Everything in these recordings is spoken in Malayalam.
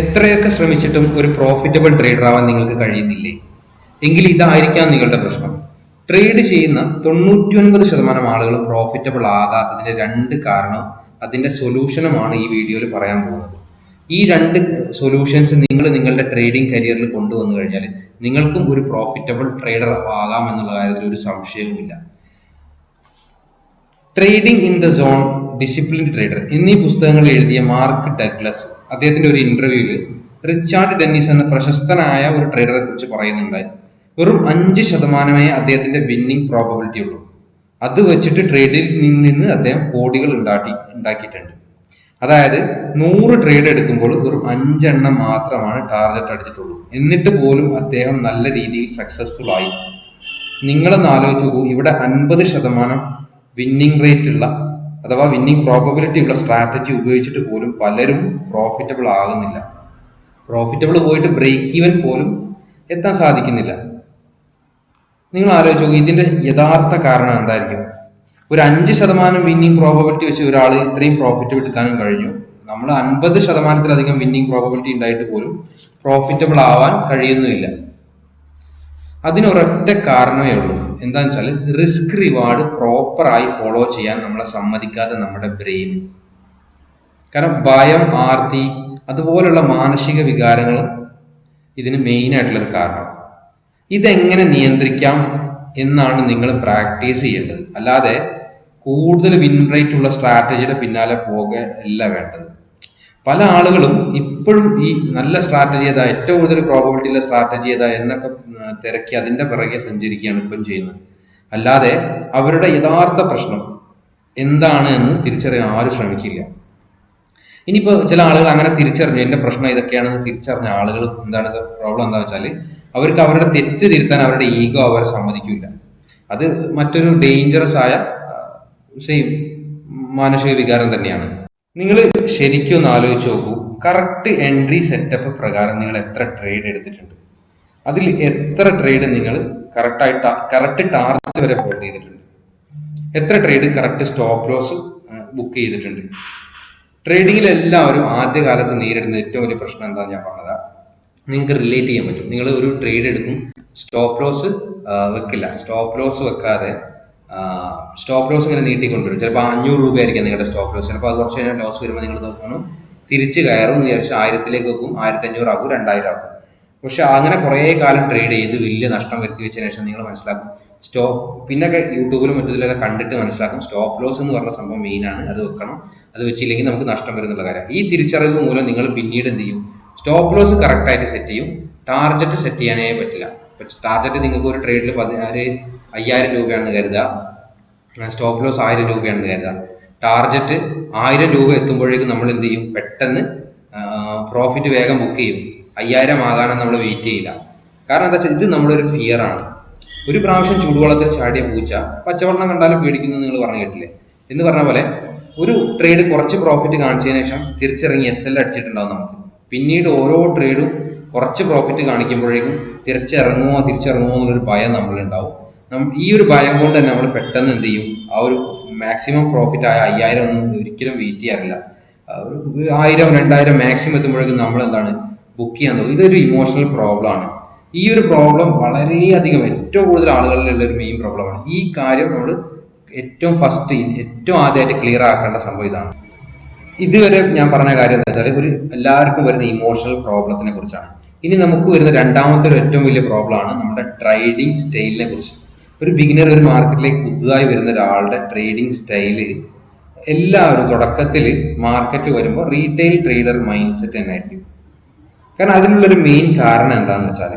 എത്രയൊക്കെ ശ്രമിച്ചിട്ടും ഒരു പ്രോഫിറ്റബിൾ ട്രേഡർ ആവാൻ നിങ്ങൾക്ക് കഴിയുന്നില്ലേ? എങ്കിൽ ഇതായിരിക്കാം നിങ്ങളുടെ പ്രശ്നം. ട്രേഡ് ചെയ്യുന്ന തൊണ്ണൂറ്റി ഒൻപത് ശതമാനം ആളുകളും പ്രോഫിറ്റബിൾ ആകാത്തതിന്റെ രണ്ട് കാരണം അതിന്റെ സൊല്യൂഷനുമാണ് ഈ വീഡിയോയിൽ പറയാൻ പോകുന്നത്. ഈ രണ്ട് സൊല്യൂഷൻസ് നിങ്ങൾ നിങ്ങളുടെ ട്രേഡിംഗ് കരിയറിൽ കൊണ്ടുവന്നു കഴിഞ്ഞാൽ നിങ്ങൾക്കും ഒരു പ്രോഫിറ്റബിൾ ട്രേഡർ ആകാം എന്നുള്ള കാര്യത്തിൽ ഒരു സംശയവുമില്ല. Trading in the zone discipline trader എന്നീ പുസ്തകങ്ങൾ എഴുതിയ മാർക്ക് ഡഗ്ലസ് അദ്ദേഹത്തിന്റെ ഒരു ഇന്റർവ്യൂവിൽ റിച്ചാർഡ് ഡെന്നിസ് എന്ന പ്രശസ്തനായ ഒരു ട്രേഡറെ കുറിച്ച് പറയുന്നുണ്ടായി. വെറും അഞ്ച് ശതമാനമേ അദ്ദേഹത്തിന്റെ വിന്നിംഗ് പ്രോബബിലിറ്റി ഉള്ളൂ. അത് വെച്ചിട്ട് ട്രേഡിൽ നിന്ന് അദ്ദേഹം കോടികൾ ഉണ്ടാക്കി ഉണ്ടാക്കിയിട്ടുണ്ട്. അതായത് നൂറ് ട്രേഡ് എടുക്കുമ്പോൾ വെറും അഞ്ചെണ്ണം മാത്രമാണ് ടാർഗറ്റ് അടിച്ചിട്ടുള്ളൂ. എന്നിട്ട് പോലും അദ്ദേഹം നല്ല രീതിയിൽ സക്സസ്ഫുൾ ആയി. നിങ്ങളൊന്ന് ആലോചിച്ച് ഇവിടെ അൻപത് ശതമാനം വിന്നിംഗ് റേറ്റ് ഉള്ള അഥവാ വിന്നിങ് പ്രോബബിലിറ്റി ഉള്ള സ്ട്രാറ്റജി ഉപയോഗിച്ചിട്ട് പോലും പലരും പ്രോഫിറ്റബിൾ ആകുന്നില്ല. പ്രോഫിറ്റബിൾ പോയിട്ട് ബ്രേക്ക് ഈവൻ പോലും എത്താൻ സാധിക്കുന്നില്ല. നിങ്ങൾ ആലോചിച്ചു ഇതിന്റെ യഥാർത്ഥ കാരണം എന്തായിരിക്കും? ഒരു അഞ്ച് ശതമാനം വിന്നിങ് പ്രോബബിലിറ്റി വെച്ച് ഒരാൾ ഇത്രയും പ്രോഫിറ്റ് എടുക്കാനും കഴിഞ്ഞു. നമ്മൾ അൻപത് ശതമാനത്തിലധികം വിന്നിങ് പ്രോബബിലിറ്റി ഉണ്ടായിട്ട് പോലും പ്രോഫിറ്റബിൾ ആവാൻ കഴിയുന്നുമില്ല. അതിനൊരൊറ്റ കാരണമേ ഉള്ളൂ. എന്താന്ന് വെച്ചാൽ റിസ്ക് റിവാർഡ് പ്രോപ്പറായി ഫോളോ ചെയ്യാൻ നമ്മളെ സമ്മതിക്കാതെ നമ്മുടെ ബ്രെയിൻ കാരണം ഭയം ആർത്തി അതുപോലുള്ള മാനസിക വികാരങ്ങൾ ഇതിന് മെയിൻ ആയിട്ടുള്ളൊരു കാരണം. ഇതെങ്ങനെ നിയന്ത്രിക്കാം എന്നാണ് നിങ്ങൾ പ്രാക്ടീസ് ചെയ്യേണ്ടത്. അല്ലാതെ കൂടുതൽ വിൻ റേറ്റ് ഉള്ള സ്ട്രാറ്റജിയുടെ പിന്നാലെ പോകുക അല്ല വേണ്ടത്. പല ആളുകളും ഇപ്പോഴും ഈ നല്ല സ്ട്രാറ്റജി ഏതാ ഏറ്റവും കൂടുതൽ പ്രോബബിലിറ്റി ഉള്ള സ്ട്രാറ്റജി ഏതാ എന്നൊക്കെ തിരക്കി അതിന്റെ പിറകെ സഞ്ചരിക്കുകയാണ് ഇപ്പം ചെയ്യുന്നത്. അല്ലാതെ അവരുടെ യഥാർത്ഥ പ്രശ്നം എന്താണ് എന്ന് തിരിച്ചറിയാൻ ആരും ശ്രമിക്കില്ല. ഇനിയിപ്പോൾ ചില ആളുകൾ അങ്ങനെ തിരിച്ചറിഞ്ഞു എന്റെ പ്രശ്നം ഇതൊക്കെയാണെന്ന് തിരിച്ചറിഞ്ഞ ആളുകൾ എന്താണ് പ്രോബ്ലം എന്താ വെച്ചാൽ അവർക്ക് അവരുടെ തെറ്റ് തിരുത്താൻ അവരുടെ ഈഗോ അവരെ സമ്മതിക്കില്ല. അത് മറ്റൊരു ഡേഞ്ചറസ് ആയ സെയിം മാനസിക വികാരം തന്നെയാണ്. നിങ്ങൾ ശരിക്കും ഒന്ന് ആലോചിച്ച് നോക്കൂ. കറക്റ്റ് എൻട്രി സെറ്റപ്പ് പ്രകാരം നിങ്ങൾ എത്ര ട്രേഡ് എടുത്തിട്ടുണ്ട്. അതിൽ എത്ര ട്രേഡ് നിങ്ങൾ കറക്റ്റായിട്ട് കറക്റ്റ് ടാർഗറ്റ് വരെ ഹോൾഡ് ചെയ്തിട്ടുണ്ട്. എത്ര trade correct stop loss book ചെയ്തിട്ടുണ്ട്. ട്രേഡിങ്ങിൽ എല്ലാവരും ആദ്യകാലത്ത് നേരിടുന്ന ഏറ്റവും വലിയ പ്രശ്നം എന്താണെന്ന് ഞാൻ പറഞ്ഞതാ. നിങ്ങൾക്ക് റിലേറ്റ് ചെയ്യാൻ പറ്റും. നിങ്ങൾ ഒരു ട്രേഡ് എടുക്കും സ്റ്റോപ്പ് ലോസ് വെക്കില്ല. സ്റ്റോപ്പ് ലോസ് വെക്കാതെ സ്റ്റോപ്പ് ലോസ് ഇങ്ങനെ നീട്ടിക്കൊണ്ടുവരും ചിലപ്പോൾ അഞ്ഞൂറ് രൂപയായിരിക്കും നിങ്ങളുടെ സ്റ്റോപ്പ് ലോസ് ചിലപ്പോൾ അത് കുറച്ച് കഴിഞ്ഞാൽ ലോസ് വരുമ്പോൾ നിങ്ങൾ തോന്നുന്നു തിരിച്ച് കയറും എന്ന് വിചാരിച്ചാൽ ആയിരത്തിലേക്ക് വെക്കും ആയിരത്തി അഞ്ഞൂറ് ആകും രണ്ടായിരം ആകും. പക്ഷെ അങ്ങനെ കുറേ കാലം ട്രേഡ് ചെയ്ത് വലിയ നഷ്ടം വരുത്തി വെച്ചതിന് ശേഷം നിങ്ങൾ മനസ്സിലാക്കും സ്റ്റോപ്പ് പിന്നൊക്കെ യൂട്യൂബിലും മറ്റതിലൊക്കെ കണ്ടിട്ട് മനസ്സിലാക്കും സ്റ്റോപ്പ് ലോസ് എന്ന് പറഞ്ഞ സംഭവം മെയിനാണ് അത് വെക്കണം. അത് വെച്ചില്ലെങ്കിൽ നമുക്ക് നഷ്ടം വരുന്നുള്ള കാര്യം. ഈ തിരിച്ചറിവ് മൂലം നിങ്ങൾ പിന്നീട് എന്ത് ചെയ്യും? സ്റ്റോപ്പ് ലോസ് കറക്റ്റായിട്ട് സെറ്റ് ചെയ്യും. ടാർജറ്റ് സെറ്റ് ചെയ്യാനേ പറ്റില്ല. ടാർജറ്റ് നിങ്ങൾക്ക് ഒരു ട്രേഡിൽ പതിനാറ് അയ്യായിരം രൂപയാണെന്ന് കരുതുക. സ്റ്റോപ്പ് ലോസ് ആയിരം രൂപയാണെന്ന് കരുതുക. ടാർജറ്റ് ആയിരം രൂപ എത്തുമ്പോഴേക്കും നമ്മൾ എന്ത് ചെയ്യും? പെട്ടെന്ന് പ്രോഫിറ്റ് വേഗം ബുക്ക് ചെയ്യും. അയ്യായിരം ആകാനും നമ്മൾ വെയിറ്റ് ചെയ്യില്ല. കാരണം എന്താ വെച്ചാൽ ഇത് നമ്മളൊരു ഫിയർ ആണ്. ഒരു പ്രാവശ്യം ചൂടുവെള്ളത്തിൽ ചാടിയ പൂച്ച പച്ചവെള്ളം കണ്ടാലും പേടിക്കുന്നു നിങ്ങൾ പറഞ്ഞു കേട്ടില്ലേ? എന്ന് പറഞ്ഞ പോലെ ഒരു ട്രേഡ് കുറച്ച് പ്രോഫിറ്റ് കാണിച്ചതിന് ശേഷം തിരിച്ചിറങ്ങി എസ് എൽ അടിച്ചിട്ടുണ്ടാവും നമുക്ക്. പിന്നീട് ഓരോ ട്രേഡും കുറച്ച് പ്രോഫിറ്റ് കാണിക്കുമ്പോഴേക്കും തിരിച്ചിറങ്ങുമോ തിരിച്ചിറങ്ങുമോ എന്നുള്ളൊരു ഭയം നമ്മളുണ്ടാവും ഈ ഒരു ഭയം കൊണ്ട് തന്നെ നമ്മൾ പെട്ടെന്ന് എന്ത് ചെയ്യും? ആ ഒരു മാക്സിമം പ്രോഫിറ്റ് ആയ അയ്യായിരം ഒന്നും ഒരിക്കലും വെയിറ്റ് ചെയ്യാറില്ല. ഒരു ആയിരം രണ്ടായിരം മാക്സിമം എത്തുമ്പോഴേക്കും നമ്മൾ എന്താണ്? ബുക്ക് ചെയ്യാൻ തോന്നും. ഇതൊരു ഇമോഷണൽ പ്രോബ്ലം ആണ്. ഈ ഒരു പ്രോബ്ലം വളരെയധികം ഏറ്റവും കൂടുതൽ ആളുകളിലുള്ള ഒരു മെയിൻ പ്രോബ്ലമാണ് ഈ കാര്യം നമ്മൾ ഏറ്റവും ഫസ്റ്റ് ഏറ്റവും ആദ്യമായിട്ട് ക്ലിയർ ആക്കേണ്ട സംഭവം ഇതാണ്. ഇതുവരെ ഞാൻ പറഞ്ഞ കാര്യം എന്താ വെച്ചാൽ ഒരു എല്ലാവർക്കും വരുന്ന ഇമോഷണൽ പ്രോബ്ലത്തിനെ കുറിച്ചാണ്. ഇനി നമുക്ക് വരുന്ന രണ്ടാമത്തെ ഒരു ഏറ്റവും വലിയ പ്രോബ്ലമാണ് നമ്മുടെ ട്രേഡിംഗ് സ്റ്റൈലിനെ കുറിച്ച്. ഒരു ബിഗിനർ ഒരു മാർക്കറ്റിലേക്ക് പുതുതായി വരുന്ന ഒരാളുടെ ട്രേഡിംഗ് സ്റ്റൈൽ എല്ലാവരും തുടക്കത്തിൽ മാർക്കറ്റിൽ വരുമ്പോൾ റീറ്റെയിൽ ട്രേഡർ മൈൻഡ് സെറ്റ് തന്നെ ആയിരിക്കും കാരണം അതിനുള്ളൊരു മെയിൻ കാരണം എന്താണെന്ന് വെച്ചാൽ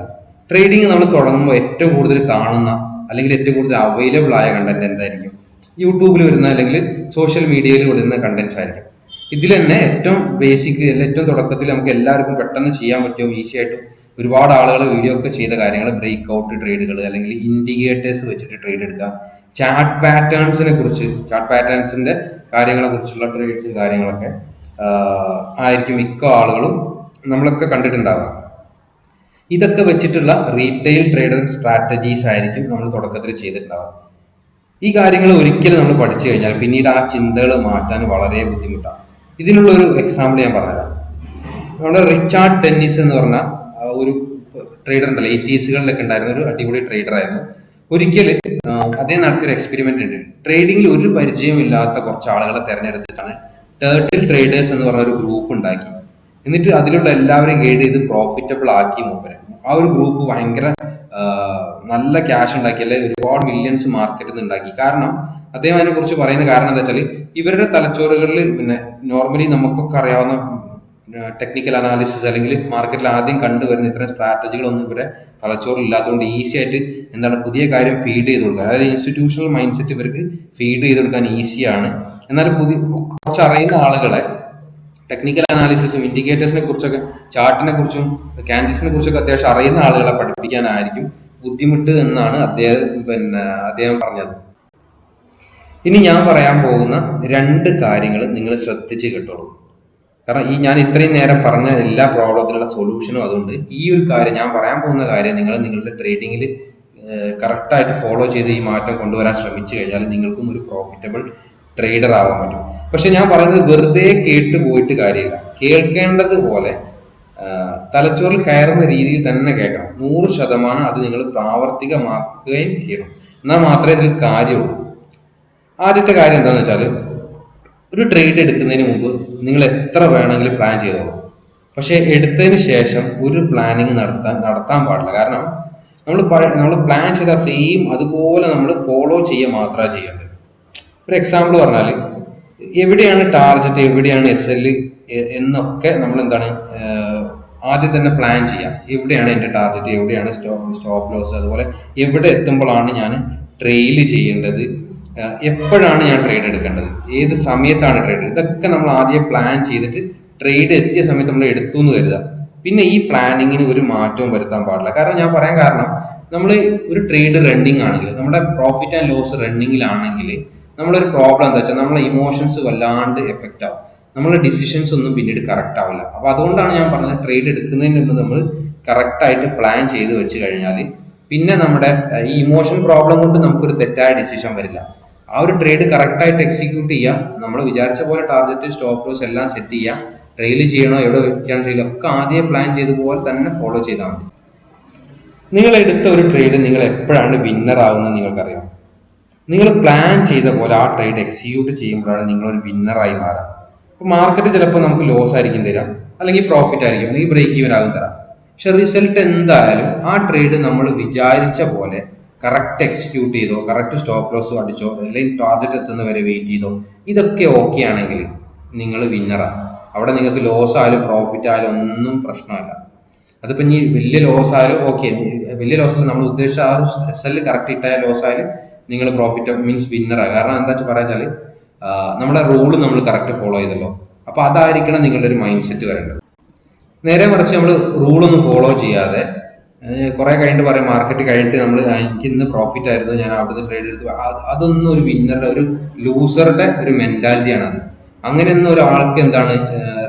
ട്രേഡിംഗ് നമ്മൾ തുടങ്ങുമ്പോൾ ഏറ്റവും കൂടുതൽ കാണുന്ന അല്ലെങ്കിൽ ഏറ്റവും കൂടുതൽ അവൈലബിൾ ആയ കണ്ടന്റ് എന്തായിരിക്കും? യൂട്യൂബിൽ വരുന്ന അല്ലെങ്കിൽ സോഷ്യൽ മീഡിയയിൽ വരുന്ന കണ്ടന്റ്സ് ആയിരിക്കും. ഇതിൽ തന്നെ ഏറ്റവും ബേസിക് അല്ലെങ്കിൽ ഏറ്റവും തുടക്കത്തിൽ നമുക്ക് എല്ലാവർക്കും പെട്ടെന്ന് ചെയ്യാൻ പറ്റുമോ ഈസി ആയിട്ട് ഒരുപാട് ആളുകൾ വീഡിയോ ഒക്കെ ചെയ്ത കാര്യങ്ങൾ ബ്രേക്ക് ഔട്ട് ട്രേഡുകൾ അല്ലെങ്കിൽ ഇൻഡിക്കേറ്റേഴ്സ് വെച്ചിട്ട് ട്രേഡ് എടുക്കുക ചാർട്ട് പാറ്റേൺസിനെ കുറിച്ച് ചാർട്ട് പാറ്റേൺസിന്റെ കാര്യങ്ങളെ കുറിച്ചുള്ള ട്രേഡ്സും കാര്യങ്ങളൊക്കെ ആയിരിക്കും മിക്ക ആളുകളും നമ്മളൊക്കെ കണ്ടിട്ടുണ്ടാവുക. ഇതൊക്കെ വെച്ചിട്ടുള്ള റീറ്റെയിൽ ട്രേഡർ സ്ട്രാറ്റജീസ് ആയിരിക്കും നമ്മൾ തുടക്കത്തിൽ ചെയ്തിട്ടുണ്ടാവുക. ഈ കാര്യങ്ങൾ ഒരിക്കലും നമ്മൾ പഠിച്ചു കഴിഞ്ഞാൽ പിന്നീട് ആ ചിന്തകൾ മാറ്റാൻ വളരെ ബുദ്ധിമുട്ടാണ്. ഇതിനുള്ള ഒരു എക്സാമ്പിൾ ഞാൻ പറഞ്ഞുതരാം. നമ്മുടെ റിച്ചാർഡ് ടെന്നീസ് എന്ന് പറഞ്ഞ ഒരു ട്രേഡർ ഉണ്ടല്ലോ എയ്റ്റീസുകളിലൊക്കെ ഉണ്ടായിരുന്ന ഒരു അടിപൊളി ട്രേഡർ ആയിരുന്നു. ഒരിക്കൽ അദ്ദേഹം നടത്തിയൊരു എക്സ്പെരിമെന്റ് ഉണ്ട്. ട്രേഡിംഗിൽ ഒരു പരിചയമില്ലാത്ത കുറച്ച് ആളുകളെ തെരഞ്ഞെടുത്തിട്ടാണ് ടേർട്ടിൽ ട്രേഡേഴ്സ് എന്ന് പറഞ്ഞ ഒരു ഗ്രൂപ്പ് ഉണ്ടാക്കി. എന്നിട്ട് അതിലുള്ള എല്ലാവരെയും ഗൈഡ് ചെയ്ത് പ്രോഫിറ്റബിൾ ആക്കി മൂപ്പര്. ആ ഒരു ഗ്രൂപ്പ് ഭയങ്കര നല്ല ക്യാഷ് ഉണ്ടാക്കി അല്ലെ ഒരുപാട് മില്യൺസ് മാർക്കറ്റിൽ നിന്ന് ഉണ്ടാക്കി. കാരണം അദ്ദേഹം അതിനെ കുറിച്ച് പറയുന്ന കാരണം എന്താ വെച്ചാൽ ഇവരുടെ തലച്ചോറുകളിൽ പിന്നെ നോർമലി നമുക്കൊക്കെ അറിയാവുന്ന ടെക്നിക്കൽ അനാലിസിസ് അല്ലെങ്കിൽ മാർക്കറ്റിൽ ആദ്യം കണ്ടുവരുന്ന ഇത്തരം സ്ട്രാറ്റജികളൊന്നും ഇവരെ തലച്ചോറിൽ ഇല്ലാത്തതുകൊണ്ട് ഈസി ആയിട്ട് എന്താണ് പുതിയ കാര്യം ഫീഡ് ചെയ്ത് കൊടുക്കുക. അതായത് ഇൻസ്റ്റിറ്റ്യൂഷണൽ മൈൻഡ് സെറ്റ് ഇവർക്ക് ഫീഡ് ചെയ്ത് കൊടുക്കാൻ ഈസിയാണ് എന്നാൽ പുതിയ കുറച്ച് അറിയുന്ന ആളുകളെ ടെക്നിക്കൽ അനാലിസിസും ഇൻഡിക്കേറ്റേഴ്സിനെ കുറിച്ചൊക്കെ ചാർട്ടിനെ കുറിച്ചും ക്യാൻഡിൽസിനെ കുറിച്ചൊക്കെ അത്യാവശ്യം അറിയുന്ന ആളുകളെ പഠിപ്പിക്കാനായിരിക്കും ബുദ്ധിമുട്ട് എന്നാണ് അദ്ദേഹം പിന്നെ അദ്ദേഹം പറഞ്ഞത്. ഇനി ഞാൻ പറയാൻ പോകുന്ന രണ്ട് കാര്യങ്ങൾ നിങ്ങൾ ശ്രദ്ധിച്ച് കേട്ടോളൂ. കാരണം ഈ ഞാൻ ഇത്രയും നേരം പറഞ്ഞ എല്ലാ പ്രോബ്ലത്തിനുള്ള സൊല്യൂഷനും അതുകൊണ്ട് ഈ ഒരു കാര്യം ഞാൻ പറയാൻ പോകുന്ന കാര്യം നിങ്ങൾ നിങ്ങളുടെ ട്രേഡിങ്ങിൽ കറക്റ്റായിട്ട് ഫോളോ ചെയ്ത് ഈ മാറ്റം കൊണ്ടുവരാൻ ശ്രമിച്ചു കഴിഞ്ഞാൽ നിങ്ങൾക്കും ഒരു പ്രോഫിറ്റബിൾ ട്രേഡർ ആവാൻ പറ്റും. പക്ഷെ ഞാൻ പറയുന്നത് വെറുതെ കേട്ട് പോയിട്ട് കാര്യമില്ല. കേൾക്കേണ്ടതുപോലെ തലച്ചോറിൽ കയറുന്ന രീതിയിൽ തന്നെ കേൾക്കണം. നൂറ് ശതമാനം അത് നിങ്ങൾ പ്രാവർത്തികമാക്കുകയും ചെയ്യണം. എന്നാൽ മാത്രമേ ഇതിൽ കാര്യമുള്ളൂ. ആദ്യത്തെ കാര്യം എന്താണെന്ന് വെച്ചാൽ ഒരു ട്രേഡ് എടുക്കുന്നതിന് മുമ്പ് നിങ്ങൾ എത്ര വേണമെങ്കിലും പ്ലാൻ ചെയ്തോളൂ. പക്ഷേ എടുത്തതിന് ശേഷം ഒരു പ്ലാനിങ് നടത്താൻ നടത്താൻ പാടില്ല. കാരണം നമ്മൾ നമ്മൾ പ്ലാൻ ചെയ്ത സെയിം അതുപോലെ നമ്മൾ ഫോളോ ചെയ്യുക മാത്രമേ ചെയ്യേണ്ടത്. ഒരു എക്സാമ്പിൾ പറഞ്ഞാൽ എവിടെയാണ് ടാർജറ്റ് എവിടെയാണ് എസ് എൽ എന്നൊക്കെ നമ്മൾ എന്താണ് ആദ്യം തന്നെ പ്ലാൻ ചെയ്യാം. എവിടെയാണ് എന്റെ ടാർജറ്റ് എവിടെയാണ് സ്റ്റോ സ്റ്റോപ്പ് ലോസ് അതുപോലെ എവിടെ എത്തുമ്പോഴാണ് ഞാൻ ട്രെയിൽ ചെയ്യേണ്ടത് എപ്പോഴാണ് ഞാൻ ട്രേഡ് എടുക്കേണ്ടത്? ഏത് സമയത്താണ് ട്രേഡ് ഇതൊക്കെ നമ്മൾ ആദ്യം പ്ലാൻ ചെയ്തിട്ട് ട്രേഡ് എത്തിയ സമയത്ത് നമ്മൾ എടുത്തു എന്ന് കരുതുക. പിന്നെ ഈ പ്ലാനിങ്ങിന് ഒരു മാറ്റവും വരുത്താൻ പാടില്ല. കാരണം ഞാൻ പറയാൻ കാരണം നമ്മൾ ഒരു ട്രേഡ് റണ്ണിങ് ആണെങ്കിൽ നമ്മുടെ പ്രോഫിറ്റ് ആൻഡ് ലോസ് റണ്ണിങ്ങിലാണെങ്കിൽ നമ്മളൊരു പ്രോബ്ലം എന്താ വെച്ചാൽ നമ്മളെ ഇമോഷൻസ് വല്ലാണ്ട് എഫക്റ്റ് ആവും. നമ്മളെ ഡിസിഷൻസ് ഒന്നും പിന്നീട് കറക്റ്റ് ആവില്ല. അപ്പോൾ അതുകൊണ്ടാണ് ഞാൻ പറഞ്ഞത് ട്രേഡ് എടുക്കുന്നതിന് മുമ്പ് നമ്മൾ കറക്റ്റായിട്ട് പ്ലാൻ ചെയ്ത് വെച്ച് കഴിഞ്ഞാൽ പിന്നെ നമ്മുടെ ഈ ഇമോഷൻ പ്രോബ്ലം കൊണ്ട് നമുക്കൊരു തെറ്റായ ഡിസിഷൻ വരില്ല. ആ ഒരു ട്രേഡ് കറക്റ്റായിട്ട് എക്സിക്യൂട്ട് ചെയ്യാം. നമ്മൾ വിചാരിച്ച പോലെ ടാർഗറ്റ് സ്റ്റോപ്പ് ലോസ് എല്ലാം സെറ്റ് ചെയ്യാം. ട്രെയിൽ ചെയ്യണോ എവിടെ വെച്ചാണ് ചെയ്യണോ ഒക്കെ ആദ്യം പ്ലാൻ ചെയ്ത പോലെ തന്നെ ഫോളോ ചെയ്താൽ മതി. നിങ്ങൾ എടുത്ത ഒരു ട്രേഡ് നിങ്ങൾ എപ്പോഴാണ് വിന്നർ ആവുന്നത് നിങ്ങൾക്കറിയാം? നിങ്ങൾ പ്ലാൻ ചെയ്ത പോലെ ആ ട്രേഡ് എക്സിക്യൂട്ട് ചെയ്യുമ്പോഴാണ് നിങ്ങൾ ഒരു വിന്നറായി മാറുക. അപ്പോൾ മാർക്കറ്റ് ചിലപ്പോൾ നമുക്ക് ലോസ് ആയിരിക്കും തരാം. അല്ലെങ്കിൽ പ്രോഫിറ്റ് ആയിരിക്കും. അല്ലെങ്കിൽ ബ്രേക്ക് ഈവൻ ആകും തരാം. പക്ഷെ റിസൾട്ട് എന്തായാലും ആ ട്രേഡ് നമ്മൾ വിചാരിച്ച പോലെ കറക്റ്റ് എക്സിക്യൂട്ട് ചെയ്തോ കറക്റ്റ് സ്റ്റോപ്പ് ലോസ് അടിച്ചോ അല്ലെങ്കിൽ ടാർഗറ്റ് എത്തുന്നവരെ വെയിറ്റ് ചെയ്തോ ഇതൊക്കെ ഓക്കെ ആണെങ്കിൽ നിങ്ങൾ വിന്നറാണ് അവിടെ നിങ്ങൾക്ക് ലോസ് ആയാലും പ്രോഫിറ്റ് ആയാലും ഒന്നും പ്രശ്നമല്ല. അതിപ്പോൾ ഇനി വലിയ ലോസ് ആയാലും ഓക്കെ വലിയ ലോസ് നമ്മൾ ഉദ്ദേശിച്ച ആ ഒരു സ്ട്രെസ്സിൽ കറക്റ്റ് ഇട്ടായ ലോസ് ആയാലും നിങ്ങൾ പ്രോഫിറ്റ് മീൻസ് വിന്നറാണ് കാരണം എന്താ വെച്ചാൽ പറയാച്ചാൽ നമ്മുടെ റൂൾ നമ്മൾ കറക്റ്റ് ഫോളോ ചെയ്തല്ലോ. അപ്പോൾ അതായിരിക്കണം നിങ്ങളുടെ ഒരു മൈൻഡ് സെറ്റ് വരേണ്ടത്. നേരെ മറിച്ച് നമ്മൾ റൂളൊന്നും ഫോളോ ചെയ്യാതെ കുറെ കഴിഞ്ഞിട്ട് പറയും മാർക്കറ്റ് കഴിഞ്ഞിട്ട് നമ്മൾ എനിക്ക് ഇന്ന് പ്രോഫിറ്റ് ആയിരുന്നു ഞാൻ അവിടുന്ന് ട്രേഡ് എടുത്തു. അത് അതൊന്നും ഒരു വിന്നറുടെ ഒരു ലൂസറുടെ ഒരു മെന്റാലിറ്റിയാണ് അത്. അങ്ങനെയൊന്നും ഒരാൾക്ക് എന്താണ്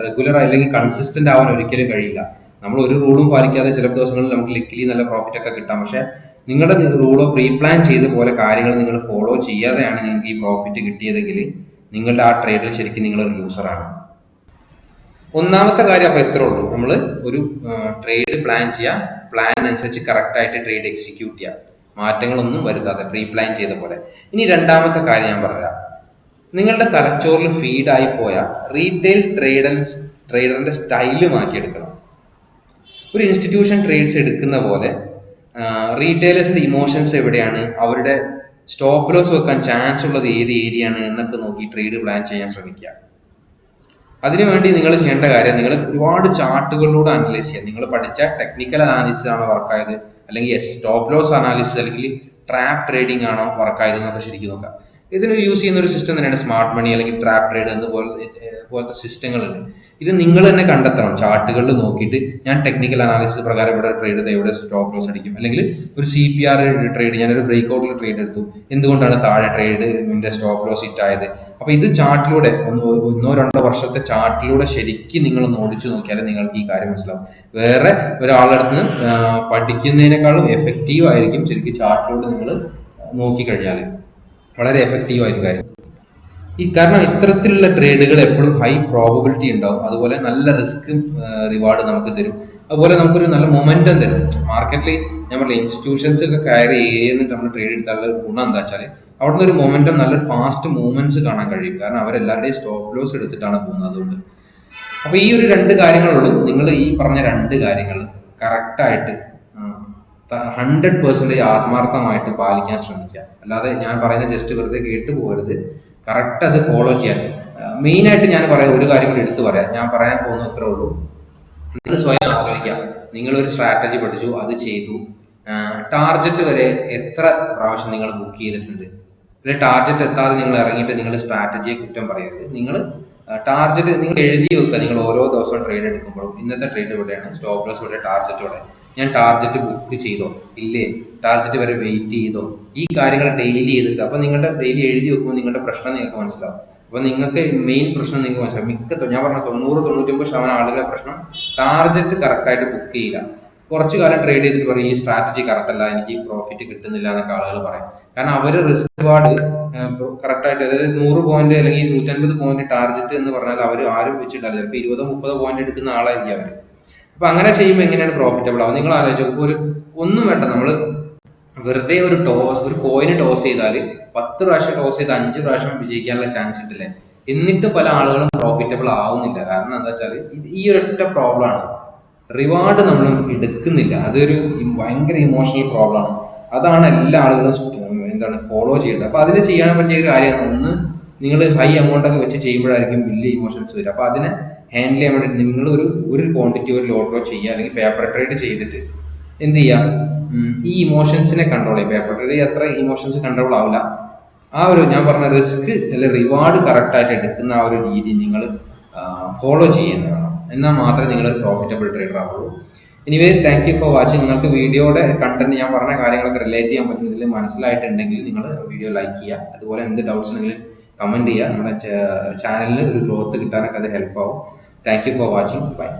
റെഗുലർ അല്ലെങ്കിൽ കൺസിസ്റ്റന്റ് ആവാൻ ഒരിക്കലും കഴിയില്ല. നമ്മൾ ഒരു റൂളും പാലിക്കാതെ ചില ദിവസങ്ങളിൽ നമുക്ക് ലിക്കിലി നല്ല പ്രോഫിറ്റ് ഒക്കെ കിട്ടാം. പക്ഷെ നിങ്ങളുടെ റൂളോ പ്രീ പ്ലാൻ ചെയ്ത പോലെ കാര്യങ്ങൾ നിങ്ങൾ ഫോളോ ചെയ്യാതെയാണ് നിങ്ങൾക്ക് ഈ പ്രോഫിറ്റ് കിട്ടിയതെങ്കിൽ നിങ്ങളുടെ ആ ട്രേഡിൽ ശരിക്കും നിങ്ങളൊരു ലൂസറാണ് ഒന്നാമത്തെ കാര്യം അപ്പോൾ എത്ര ഉള്ളൂ. നമ്മൾ ഒരു ട്രേഡ് പ്ലാൻ ചെയ്യുക പ്ലാൻ അനുസരിച്ച് കറക്റ്റായിട്ട് ട്രേഡ് എക്സിക്യൂട്ട് ചെയ്യുക മാറ്റങ്ങളൊന്നും വരുത്താതെ പ്രീ പ്ലാൻ ചെയ്ത പോലെ. ഇനി രണ്ടാമത്തെ കാര്യം ഞാൻ പറയാം. നിങ്ങളുടെ തലച്ചോറിൽ ഫീഡായി പോയ റീറ്റെയിൽ ട്രേഡർ ട്രേഡറിന്റെ സ്റ്റൈൽ മാറ്റിയെടുക്കണം. ഒരു ഇൻസ്റ്റിറ്റ്യൂഷൻ ട്രേഡ്സ് എടുക്കുന്ന പോലെ റീറ്റെയിലേഴ്സിന്റെ ഇമോഷൻസ് എവിടെയാണ്? അവരുടെ സ്റ്റോപ്പ് ലോസ് വെക്കാൻ ചാൻസ് ഉള്ളത് ഏത് ഏരിയ ആണ് എന്നൊക്കെ നോക്കി ട്രേഡ് പ്ലാൻ ചെയ്യാൻ ശ്രമിക്കുക. അതിനുവേണ്ടി നിങ്ങൾ ചെയ്യേണ്ട കാര്യം നിങ്ങൾ ഒരുപാട് ചാർട്ടുകളിലൂടെ അനലൈസ് ചെയ്യുക. നിങ്ങൾ പഠിച്ച ടെക്നിക്കൽ അനാലിസിസ് ആണോ വർക്കായത് അല്ലെങ്കിൽ സ്റ്റോപ്പ് ലോസ് അനാലിസിസ് അല്ലെങ്കിൽ ട്രാപ്പ് ട്രേഡിംഗ് ആണോ വർക്കായത് എന്നൊക്കെ ശരിക്കും നോക്കുക. ഇതിന് യൂസ് ചെയ്യുന്ന ഒരു സിസ്റ്റം തന്നെയാണ് സ്മാർട്ട് മണി അല്ലെങ്കിൽ ട്രാപ്പ് ട്രേഡ് എന്ന് പോലെ പോലത്തെ സിസ്റ്റങ്ങളുണ്ട് ഇത് നിങ്ങൾ തന്നെ കണ്ടെത്തണം. ചാർട്ടുകളിൽ നോക്കിയിട്ട് ഞാൻ ടെക്നിക്കൽ അനാലിസിസ് പ്രകാരം ഇവിടെ ട്രേഡ് ചെയ്ത് എവിടെ സ്റ്റോപ്പ് ലോസ് അടിക്കും. അല്ലെങ്കിൽ ഒരു സി പി ആർ ട്രേഡ് ഞാനൊരു ബ്രേക്ക് ഔട്ടിൽ ട്രേഡ് എടുത്തു. എന്തുകൊണ്ടാണ് താഴെ ട്രേഡ് എന്റെ സ്റ്റോപ്പ് ലോസ് ഹിറ്റ് ആയത്? അപ്പോൾ ഇത് ചാർട്ടിലൂടെ ഒന്ന് രണ്ടോ വർഷത്തെ ചാർട്ടിലൂടെ ശരിക്കും നിങ്ങൾ ഓടിച്ചു നോക്കിയാൽ നിങ്ങൾക്ക് ഈ കാര്യം മനസ്സിലാവും. വേറെ ഒരാളടുത്ത് പഠിക്കുന്നതിനേക്കാളും എഫക്റ്റീവ് ആയിരിക്കും ശരിക്കും ചാർട്ടിലൂടെ നിങ്ങൾ നോക്കിക്കഴിഞ്ഞാൽ വളരെ എഫക്റ്റീവ് ആയൊരു കാര്യം. ഈ കാരണം ഇത്തരത്തിലുള്ള ട്രേഡുകൾ എപ്പോഴും ഹൈ പ്രോബബിലിറ്റി ഉണ്ടാവും. അതുപോലെ നല്ല റിസ്ക് റിവാർഡ് നമുക്ക് തരും. അതുപോലെ നമുക്കൊരു നല്ല മൊമെന്റം തരും. മാർക്കറ്റിൽ ഞാൻ പറഞ്ഞ ഇൻസ്റ്റിറ്റ്യൂഷൻസ് ഒക്കെ കയറി ഏന്നിട്ട് നമ്മൾ ട്രേഡ് എടുത്താലുള്ള ഗുണം എന്താ വെച്ചാൽ അവിടുന്ന് ഒരു മൊമെന്റം നല്ല ഫാസ്റ്റ് മൂവ്മെന്റ്സ് കാണാൻ കഴിയും. കാരണം അവരെല്ലാവരുടെയും സ്റ്റോപ്പ് ലോസ് എടുത്തിട്ടാണ് പോകുന്നത് അതുകൊണ്ട്. അപ്പോൾ ഈ ഒരു രണ്ട് കാര്യങ്ങളുള്ളൂ നിങ്ങൾ ഈ പറഞ്ഞ രണ്ട് കാര്യങ്ങൾ കറക്റ്റായിട്ട് ഹൺഡ്രഡ് പെർസെന്റേജ് ആത്മാർത്ഥമായിട്ട് പാലിക്കാൻ ശ്രമിക്കുക. അല്ലാതെ ഞാൻ പറയുന്ന ജസ്റ്റ് വെറുതെ കേട്ട് പോകരുത്. കറക്റ്റ് അത് ഫോളോ ചെയ്യാൻ. മെയിനായിട്ട് ഞാൻ പറയാം ഒരു കാര്യം കൂടി എടുത്തു പറയാം. ഞാൻ പറയാൻ പോകുന്ന ഇത്രേ ഉള്ളൂ. നിങ്ങൾ സ്വയം ആലോചിക്കാം നിങ്ങളൊരു സ്ട്രാറ്റജി പഠിച്ചു അത് ചെയ്തു. ടാർജറ്റ് വരെ എത്ര പ്രാവശ്യം നിങ്ങൾ ബുക്ക് ചെയ്തിട്ടുണ്ട്? അല്ലെ ടാർജറ്റ് എത്താതെ നിങ്ങൾ ഇറങ്ങിയിട്ട് നിങ്ങൾ സ്ട്രാറ്റജിയെ കുറ്റം പറയരുത്. നിങ്ങൾ ടാർജറ്റ് നിങ്ങൾ എഴുതി വെക്കുക. നിങ്ങൾ ഓരോ ദിവസവും ട്രേഡ് എടുക്കുമ്പോഴും. ഇന്നത്തെ ട്രേഡ് ഇവിടെയാണ്. സ്റ്റോപ്പ് ലോസ് ഇവിടെ ടാർജറ്റ് ഇവിടെ. ഞാൻ ടാർജറ്റ് ബുക്ക് ചെയ്തോ? ഇല്ലേ? ടാർജറ്റ് വരെ വെയിറ്റ് ചെയ്തോ? ഈ കാര്യങ്ങൾ ഡെയിലി ചെയ്തിട്ട് അപ്പൊ നിങ്ങളുടെ ഡെയിലി എഴുതി വെക്കുമ്പോൾ നിങ്ങളുടെ പ്രശ്നം നിങ്ങൾക്ക് മനസ്സിലാവും. അപ്പൊ നിങ്ങൾക്ക് മെയിൻ പ്രശ്നം നിങ്ങൾക്ക് മനസ്സിലാവും. മിക്ക ഞാൻ പറഞ്ഞ തൊണ്ണൂറ് തൊണ്ണൂറ്റൊമ്പത് ശതമാനം ആളുകളെ പ്രശ്നം ടാർജറ്റ് കറക്റ്റായിട്ട് ബുക്ക് ചെയ്യില്ല. കുറച്ച് കാലം ട്രേഡ് ചെയ്തിട്ട് പറയും ഈ സ്ട്രാറ്റജി കറക്റ്റ് അല്ല എനിക്ക് പ്രോഫിറ്റ് കിട്ടുന്നില്ല എന്നൊക്കെ ആളുകൾ പറയും. കാരണം അവർ റിസ്ക് വാർഡ് കറക്റ്റായിട്ട് അതായത് നൂറ് പോയിന്റ് അല്ലെങ്കിൽ നൂറ്റൻപത് പോയിന്റ് ടാർജറ്റ് എന്ന് പറഞ്ഞാൽ അവർ ആരും വെച്ചിട്ടില്ല ചിലപ്പോൾ ഇരുപതോ മുപ്പതോ പോയിന്റ് എടുക്കുന്ന ആളായിരിക്കും അവർ അപ്പൊ അങ്ങനെ ചെയ്യുമ്പോൾ എങ്ങനെയാണ് പ്രോഫിറ്റബിൾ ആവുക? നിങ്ങൾ ആലോചിച്ചു ഒരു ഒന്നും വേണ്ട നമ്മൾ വെറുതെ ഒരു ടോസ് ഒരു കോയിന് ടോസ് ചെയ്താൽ പത്ത് പ്രാവശ്യം ടോസ് ചെയ്ത് അഞ്ച് പ്രാവശ്യം വിജയിക്കാനുള്ള ചാൻസ് ഉണ്ടല്ലേ? എന്നിട്ട് പല ആളുകളും പ്രോഫിറ്റബിൾ ആവുന്നില്ല. കാരണം എന്താ വെച്ചാൽ ഈ ഒരൊറ്റ പ്രോബ്ലം ആണ്. റിവാർഡ് നമ്മൾ എടുക്കുന്നില്ല. അതൊരു ഭയങ്കര ഇമോഷണൽ പ്രോബ്ലം ആണ്. അതാണ് എല്ലാ ആളുകളും എന്താണ് ഫോളോ ചെയ്യേണ്ടത്. അപ്പൊ അതിന് ചെയ്യാൻ പറ്റിയ ഒരു കാര്യമാണ് ഒന്ന് നിങ്ങൾ ഹൈ എമൗണ്ട് ഒക്കെ വെച്ച് ചെയ്യുമ്പോഴായിരിക്കും വലിയ ഇമോഷൻസ് വരും അപ്പൊ അതിനെ ഹാൻഡിൽ ചെയ്യാൻ വേണ്ടിയിട്ട് നിങ്ങൾ ഒരു ഒരു ക്വാണ്ടിറ്റി ഒരു ലോട്ടറോ ചെയ്യുക അല്ലെങ്കിൽ പേപ്പർ ട്രേഡ് ചെയ്തിട്ട് എന്ത് ചെയ്യാം ഈ ഇമോഷൻസിനെ കൺട്രോൾ ചെയ്യാം പേപ്പർ ട്രേഡ് അത്ര ഇമോഷൻസ് കൺട്രോൾ ആവില്ല. ആ ഒരു ഞാൻ പറഞ്ഞ റിസ്ക് അല്ലെ റിവാർഡ് കറക്റ്റ് ആയിട്ട് എടുക്കുന്ന ആ ഒരു രീതി നിങ്ങൾ ഫോളോ ചെയ്യാൻ വേണം എന്നാൽ മാത്രമേ നിങ്ങൾ പ്രോഫിറ്റബിൾ ട്രേഡർ ആവുള്ളൂ. Anyway thank you for watching നിങ്ങൾക്ക് വീഡിയോയുടെ കണ്ടന്റ് ഞാൻ പറഞ്ഞ കാര്യങ്ങളൊക്കെ റിലേറ്റ് ചെയ്യാൻ പറ്റുന്നതിൽ മനസ്സിലായിട്ടുണ്ടെങ്കിൽ നിങ്ങൾ വീഡിയോ ലൈക്ക് ചെയ്യുക. അതുപോലെ എന്ത് ഡൗട്ട്സ് ഉണ്ടെങ്കിലും കമന്റ് ചെയ്യുക നമ്മുടെ ചാനലിന് ഒരു ഗ്രോത്ത് കിട്ടാനൊക്കെ അത് ഹെൽപ്പ് ആവും. Thank you for watching bye